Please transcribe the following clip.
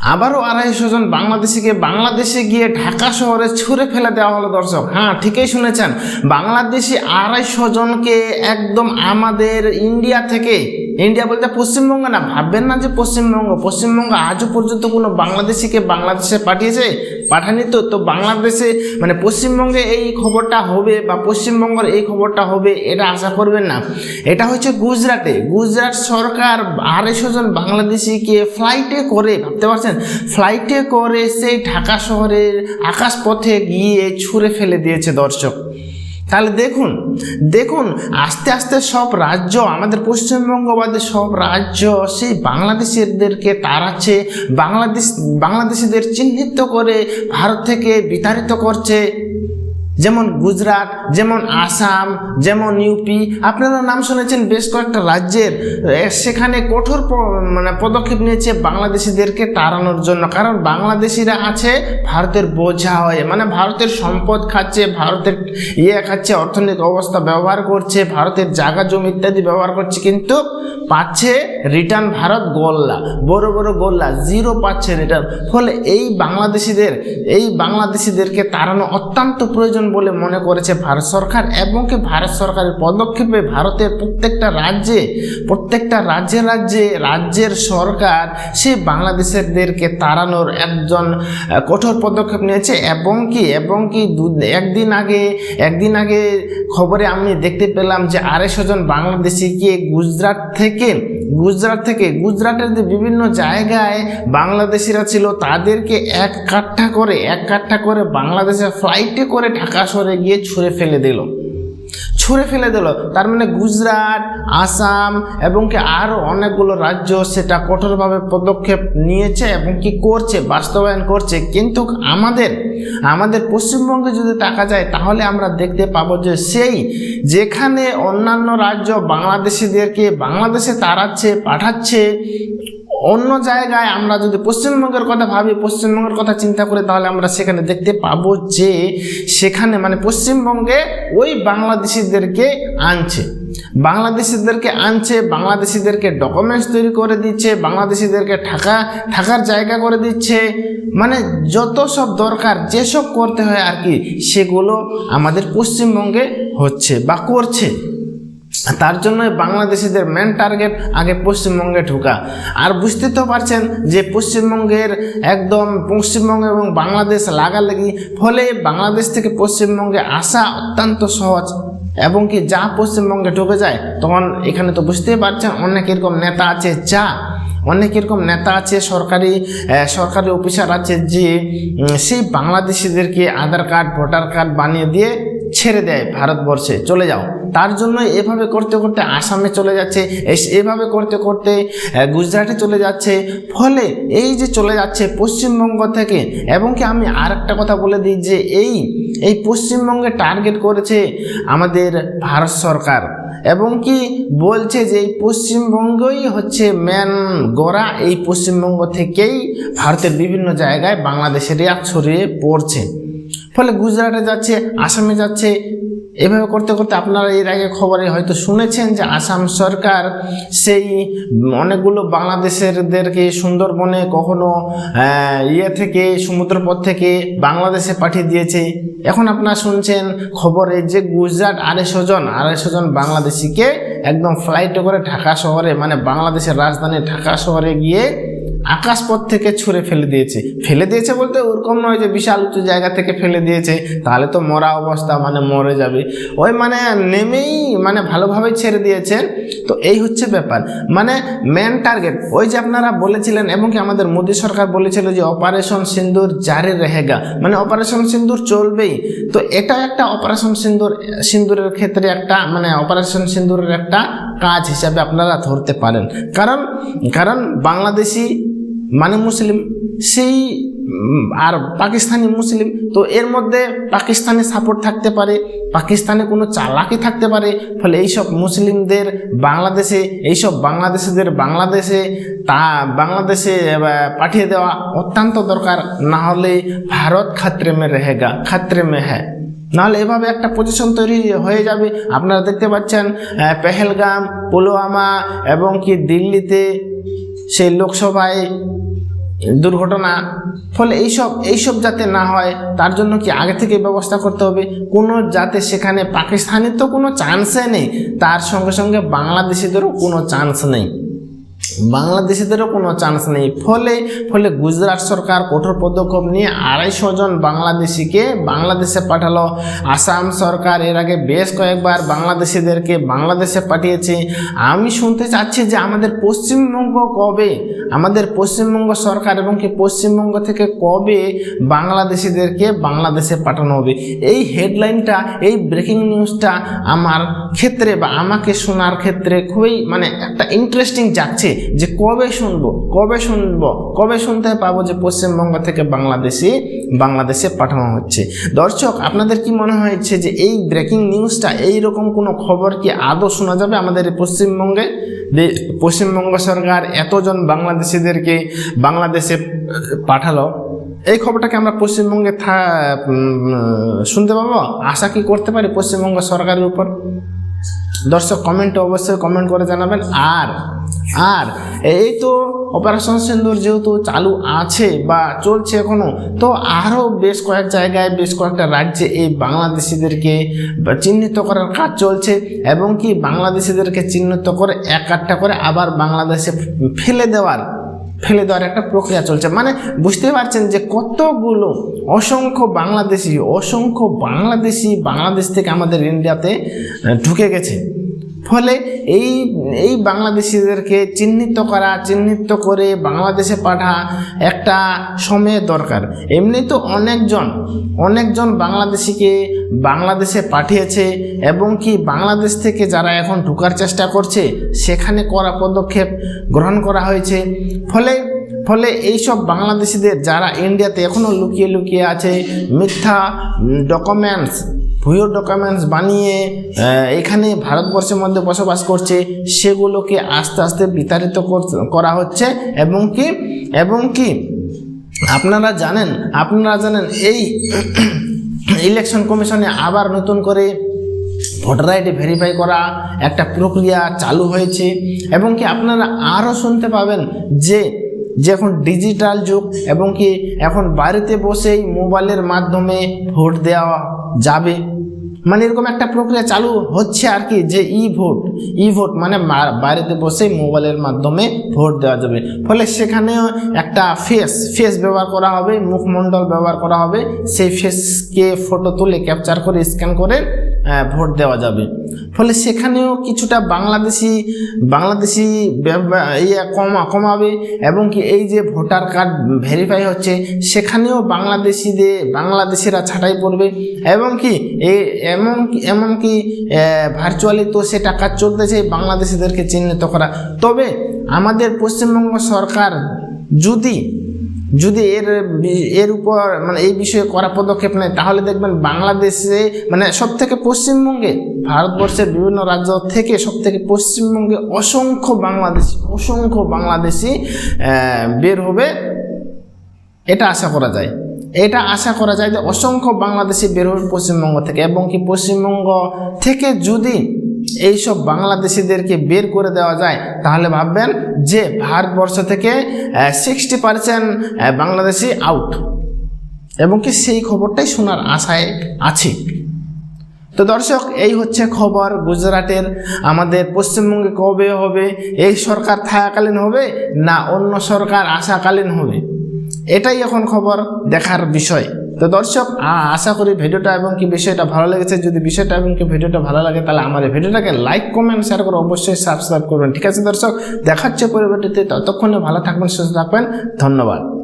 আবারও আড়াইশো জন বাংলাদেশিকে বাংলাদেশে গিয়ে ঢাকা শহরে ছুঁড়ে ফেলে দেওয়া হলো দর্শক। হ্যাঁ ঠিকই শুনেছেন। বাংলাদেশি আড়াইশো জনকে একদম আমাদের ইন্ডিয়া থেকে, ইন্ডিয়া বলতে পশ্চিমবঙ্গ না, ভাববেন না যে পশ্চিমবঙ্গ পশ্চিমবঙ্গ আজও পর্যন্ত কোনো বাংলাদেশিকে বাংলাদেশে পাঠিয়েছে? পাঠানি তো তো বাংলাদেশে মানে পশ্চিমবঙ্গে এই খবরটা হবে বা পশ্চিমবঙ্গের এই খবরটা হবে এটা আশা করবেন না। এটা হচ্ছে গুজরাটে। গুজরাট সরকার আড়াইশো জন বাংলাদেশিকে ফ্লাইটে করে, ভাবতে পারছেন? ফ্লাইটে করে সেই ঢাকা শহরের আকাশপথে গিয়ে ছুঁড়ে ফেলে দিয়েছে দর্শক। তাহলে দেখুন দেখুন, আস্তে আস্তে সব রাজ্য, আমাদের পশ্চিমবঙ্গ বাদে সব রাজ্য, সেই বাংলাদেশিদেরকে তাড়াচ্ছে, বাংলাদেশ, বাংলাদেশিদের চিহ্নিত করে ভারত থেকে বিতাড়িত করছে। যেমন গুজরাট, যেমন আসাম, যেমন ইউপি আপনারা নাম শুনেছেন বেশ কয়েকটা রাজ্যের। সেখানে কঠোর মানে পদক্ষেপ নিয়েছে বাংলাদেশিদেরকে তাড়ানোর জন্য। কারণ বাংলাদেশিরা আছে, ভারতের বোঝা হয়ে মানে ভারতের সম্পদ খাচ্ছে, ভারতের ইয়ে খাচ্ছে, অর্থনৈতিক অবস্থা ব্যবহার করছে, ভারতের জায়গা, জমি ইত্যাদি ব্যবহার করছে, কিন্তু পাচ্ছে রিটার্ন ভারত গোল্লা, বড় বড় গোল্লা, জিরো পাচ্ছে রিটার্ন। ফলে এই বাংলাদেশিদের, এই বাংলাদেশিদেরকে তাড়ানো অত্যন্ত প্রয়োজন বলে মনে করেছে ভারত সরকার এবং কি ভারত সরকারের পদক্ষেপে ভারতের প্রত্যেকটা রাজ্যে প্রত্যেকটা রাজ্যে রাজ্যে রাজ্যের সরকার সেই বাংলাদেশিদেরকে তাড়ানোর একজন কঠোর পদক্ষেপ নিয়েছে এবং কি এবং কি একদিন আগে একদিন আগে খবরে আমি দেখতে পেলাম যে আড়াইশো জন বাংলাদেশিকে গুজরাট থেকে গুজরাট থেকে, গুজরাটের যে বিভিন্ন জায়গায় বাংলাদেশিরা ছিল তাদেরকে এক কাঠা করে, এক কাঠা করে বাংলাদেশের ফ্লাইটে করে ঢাকা শহরে গিয়ে ছুঁড়ে ফেলে দিল। ছুঁড়ে ফেলে দিল, তার মানে গুজরাট, আসাম এবং কি আরও অনেকগুলো রাজ্য সেটা কঠোরভাবে পদক্ষেপ নিয়েছে এবং কি করছে, বাস্তবায়ন করছে। কিন্তু আমাদের আমাদের পশ্চিমবঙ্গে যদি তাকা যায়, তাহলে আমরা দেখতে পাবো যে সেই যেখানে অন্যান্য রাজ্য বাংলাদেশিদেরকে বাংলাদেশে তাড়াচ্ছে, পাঠাচ্ছে অন্য জায়গায় আমরা যদি পশ্চিমবঙ্গের কথা ভাবি, পশ্চিমবঙ্গের কথা চিন্তা করে তাহলে আমরা সেখানে দেখতে পাবো যে সেখানে মানে পশ্চিমবঙ্গে ওই বাংলাদেশিদেরকে আনছে। বাংলাদেশিদেরকে আনছে, বাংলাদেশিদেরকে ডকুমেন্টস তৈরি করে দিচ্ছে, বাংলাদেশিদেরকে থাকা থাকার জায়গা করে দিচ্ছে। মানে যত সব দরকার যেসব করতে হয় আর কি, সেগুলো আমাদের পশ্চিমবঙ্গে হচ্ছে বা করছে। তার জন্য বাংলাদেশিদের মেন টার্গেট আগে পশ্চিমবঙ্গে ঢোকা। আর বুঝতে তো পারছেন যে পশ্চিমবঙ্গের একদম পশ্চিমবঙ্গ এবং বাংলাদেশ লাগালাগি, ফলে বাংলাদেশ থেকে পশ্চিমবঙ্গে আসা অত্যন্ত সহজ। এবং কি যা পশ্চিমবঙ্গে ঢুকে যায়, তখন এখানে তো বুঝতেই পারছেন অনেক এরকম নেতা আছে যা, অনেক এরকম নেতা আছে সরকারি সরকারি অফিসার আছে যে সেই বাংলাদেশিদেরকে আধার কার্ড, ভোটার কার্ড বানিয়ে দিয়ে ছেড়ে দেয় ভারতবর্ষে। চলে যাও। তার জন্য এভাবে করতে করতে আসামে চলে যাচ্ছে এভাবে করতে করতে গুজরাটে চলে যাচ্ছে। ফলে এই যে চলে যাচ্ছে পশ্চিমবঙ্গ থেকে, এবং কি আমি আর একটা কথা বলে দিই যে এই এই পশ্চিমবঙ্গে টার্গেট করেছে আমাদের ভারত সরকার। এবং কি বলছে যে এই পশ্চিমবঙ্গই হচ্ছে ম্যান গোড়া, এই পশ্চিমবঙ্গ থেকেই ভারতের বিভিন্ন জায়গায় বাংলাদেশের ছড়িয়ে পড়ছে। ফলে গুজরাটে যাচ্ছে, আসামে যাচ্ছে এভাবে করতে করতে আপনারা এর আগে খবরে হয়তো শুনেছেন যে আসাম সরকার সেই অনেকগুলো বাংলাদেশেরদেরকে সুন্দরবনে কখনো ইয়ে থেকে, সমুদ্রপথ থেকে বাংলাদেশে পাঠিয়ে দিয়েছে। এখন আপনারা শুনছেন খবরে যে গুজরাট আড়াইশো জন আড়াইশো জন বাংলাদেশিকে একদম ফ্লাইটে করে ঢাকা শহরে মানে বাংলাদেশের রাজধানী ঢাকা শহরে গিয়ে আকাশপথ থেকে ছুঁড়ে ফেলে দিয়েছে। ফেলে দিয়েছে বলতে ওরকম নয় যে বিশাল উঁচু জায়গা থেকে ফেলে দিয়েছে। তাহলে তো মরা অবস্থা মানে মরে যাবে। ওই মানে নেমেই মানে ভালোভাবে ছেড়ে দিয়েছে। তো এই হচ্ছে ব্যাপার। মানে মেন টার্গেট ওই যে আপনারা বলেছিলেন এবং কি আমাদের মোদী সরকার বলেছিল যে অপারেশন সিন্দুর জারি রেহেগা। মানে অপারেশন সিন্দুর চলবেই। তো এটা একটা অপারেশন সিন্দুর, সিন্দুরের ক্ষেত্রে একটা মানে অপারেশন সিন্দুরের একটা কাজ হিসাবে আপনারা ধরতে পারেন। কারণ কারণ বাংলাদেশি মানে মুসলিম, সেই আর পাকিস্তানি মুসলিম, তো এর মধ্যে পাকিস্তানে সাপোর্ট থাকতে পারে, পাকিস্তানে কোনো চালাকি থাকতে পারে, ফলে এইসব মুসলিমদের বাংলাদেশে, এইসব বাংলাদেশিদের বাংলাদেশে তা, বাংলাদেশে পাঠিয়ে দেওয়া অত্যন্ত দরকার, না হলে ভারত খাত্রে মে রেহেগা, খাত্রে মে হ্যাঁ নাহলে এভাবে একটা পজিশন তৈরি হয়ে যাবে। আপনারা দেখতে পাচ্ছেন পেহেলগাম, পুলওয়ামা এবং কি দিল্লিতে সেই লোকসভায় দুর্ঘটনা, ফলে এইসব এইসব যাতে না হয়, তার জন্য কি আগে থেকে ব্যবস্থা করতে হবে? কোনো যাতে সেখানে পাকিস্তানের তো কোনো চান্সে নেই, তার সঙ্গে সঙ্গে বাংলাদেশিদেরও কোনো চান্স নেই। বাংলাদেশিদেরও কোনো চান্স নেই। ফলে ফলে গুজরাট সরকার কঠোর পদক্ষেপ নিয়ে আড়াইশো জন বাংলাদেশিকে বাংলাদেশে পাঠালো। আসাম সরকার এর আগে বেশ কয়েকবার বাংলাদেশিদেরকে বাংলাদেশে পাঠিয়েছে। আমি শুনতে চাচ্ছি যে আমাদের পশ্চিমবঙ্গ কবে, আমাদের পশ্চিমবঙ্গ সরকার এবং কি পশ্চিমবঙ্গ থেকে কবে বাংলাদেশিদেরকে বাংলাদেশে পাঠানো হবে? এই হেডলাইনটা এই ব্রেকিং নিউজটা আমার ক্ষেত্রে বা আমাকে শোনার ক্ষেত্রে খুবই মানে একটা ইন্টারেস্টিং যাচ্ছে যে কবে শুনব কবে শুনব, কবে শুনতে পাবো যে পশ্চিমবঙ্গ থেকে বাংলাদেশি, বাংলাদেশে পাঠানো হচ্ছে? দর্শক, আপনাদের কি মনে হয়েছে যে এই ব্রেকিং নিউজটা এই রকম কোনো খবর কি আদৌ শোনা যাবে আমাদের পশ্চিমবঙ্গে? পশ্চিমবঙ্গ সরকার এতজন বাংলাদেশিদেরকে বাংলাদেশে পাঠালো, এই খবরটাকে আমরা পশ্চিমবঙ্গে শুনতে পাবো? আশা কি করতে পারি পশ্চিমবঙ্গ সরকারের উপর? দর্শক কমেন্টে অবশ্যই কমেন্ট করে জানাবেন। আর আর, এই তো অপারেশন সিন্দুর যেহেতু চালু আছে বা চলছে এখনও তো আরও বেশ কয়েক জায়গায়, বেশ কয়েকটা রাজ্যে এই বাংলাদেশিদেরকে চিহ্নিত করার কাজ চলছে এবং কি বাংলাদেশিদেরকে চিহ্নিত করে এক আটটা করে আবার বাংলাদেশে ফেলে দেওয়ার ফেলে দেওয়ার একটা প্রক্রিয়া চলছে। মানে বুঝতে পারছেন যে কতগুলো অসংখ্য বাংলাদেশি অসংখ্য বাংলাদেশি, বাংলাদেশ থেকে আমাদের ইন্ডিয়াতে ঢুকে গেছে। ফলে এই এই বাংলাদেশিদেরকে চিহ্নিত করা, চিহ্নিত করে বাংলাদেশে পাঠা একটা সময়ের দরকার। এমনি তো অনেকজন অনেকজন বাংলাদেশিকে বাংলাদেশে পাঠিয়েছে এবং কি বাংলাদেশ থেকে যারা এখন ঢুকার চেষ্টা করছে, সেখানে করা পদক্ষেপ গ্রহণ করা হয়েছে। ফলে ফলে এইসব বাংলাদেশিদের যারা ইন্ডিয়াতে এখনও লুকিয়ে লুকিয়ে আছে, মিথ্যা ডকুমেন্টস ভুয়ো ডকুমেন্টস বানিয়ে এখানে ভারতবর্ষের মধ্যে বসবাস করছে, সেগুলোকে আস্তে আস্তে বিতাড়িত কর- হচ্ছে এবং কি এবং কি, আপনারা জানেন আপনারা জানেন এই ইলেকশন কমিশনে আবার নতুন করে ভোটার আইডি ভেরিফাই করা একটা প্রক্রিয়া চালু হয়েছে এবং কি আপনারা আরও শুনতে পাবেন যে যে এখন ডিজিটাল যুগ এবং কি এখন বাড়িতে বসেই মোবাইলের মাধ্যমে ভোট দেওয়া যাবে। মানে এরকম একটা প্রক্রিয়া চালু হচ্ছে আর কি, যে ই ভোট ই ভোট মানে বাইরেতে বসেই মোবাইলের মাধ্যমে ভোট দেওয়া যাবে। ফলে সেখানেও একটা ফেস ফেস ব্যবহার করা হবে, মুখমণ্ডল ব্যবহার করা হবে। সেই ফেসকে ফটো তুলে ক্যাপচার করে স্ক্যান করে ভোট দেওয়া যাবে। ফলে সেখানেও কিছুটা বাংলাদেশি বাংলাদেশি ইয়ে কমা কমাবে এবং কি এই যে ভোটার কার্ড ভেরিফাই হচ্ছে, সেখানেও বাংলাদেশিদের, বাংলাদেশিরা ছাঁটাই পড়বে এবং কি এই এমন এমনকি ভার্চুয়ালি তো সে টাকা চলতেছে, বাংলাদেশিদেরকে চিহ্নিত করা। তবে আমাদের পশ্চিমবঙ্গ সরকার যদি যদি এর এর উপর মানে এই বিষয়ে করা পদক্ষেপ নেয়, তাহলে দেখবেন বাংলাদেশে মানে সব থেকে পশ্চিমবঙ্গে, ভারতবর্ষের বিভিন্ন রাজ্য থেকে সব থেকে পশ্চিমবঙ্গে অসংখ্য বাংলাদেশি অসংখ্য বাংলাদেশি বের হবে। এটা আশা করা যায়। এটা আশা করা যায় যে অসংখ্য বাংলাদেশি বের হবে পশ্চিমবঙ্গ থেকে এবং কি পশ্চিমবঙ্গ থেকে যদি এইসব বাংলাদেশিদেরকে বের করে দেওয়া যায়, তাহলে ভাববেন যে ভারতবর্ষ থেকে সিক্সটি পার্সেন্ট বাংলাদেশি আউট এবং কি সেই খবরটাই শোনার আশায় আছি। তো দর্শক, এই হচ্ছে খবর গুজরাটের, আমাদের পশ্চিমবঙ্গে কবে হবে, এই সরকার থাকাকালীন হবে, না অন্য সরকার আসাকালীন হবে? এটাই এখন খবর দেখার বিষয়। তো দর্শক আশা করি ভিডিওটা এবং কি বিষয়টা ভালো লেগেছে, যদি বিষয়টা এবং কি ভিডিওটা ভালো লাগে, তাহলে আমার এই ভিডিওটাকে লাইক কমেন্ট শেয়ার করে অবশ্যই সাবস্ক্রাইব করবেন। ঠিক আছে দর্শক, দেখাচ্ছে পরিবর্তিতে, ততক্ষণে ভালো থাকবেন, সুস্থ থাকবেন, ধন্যবাদ।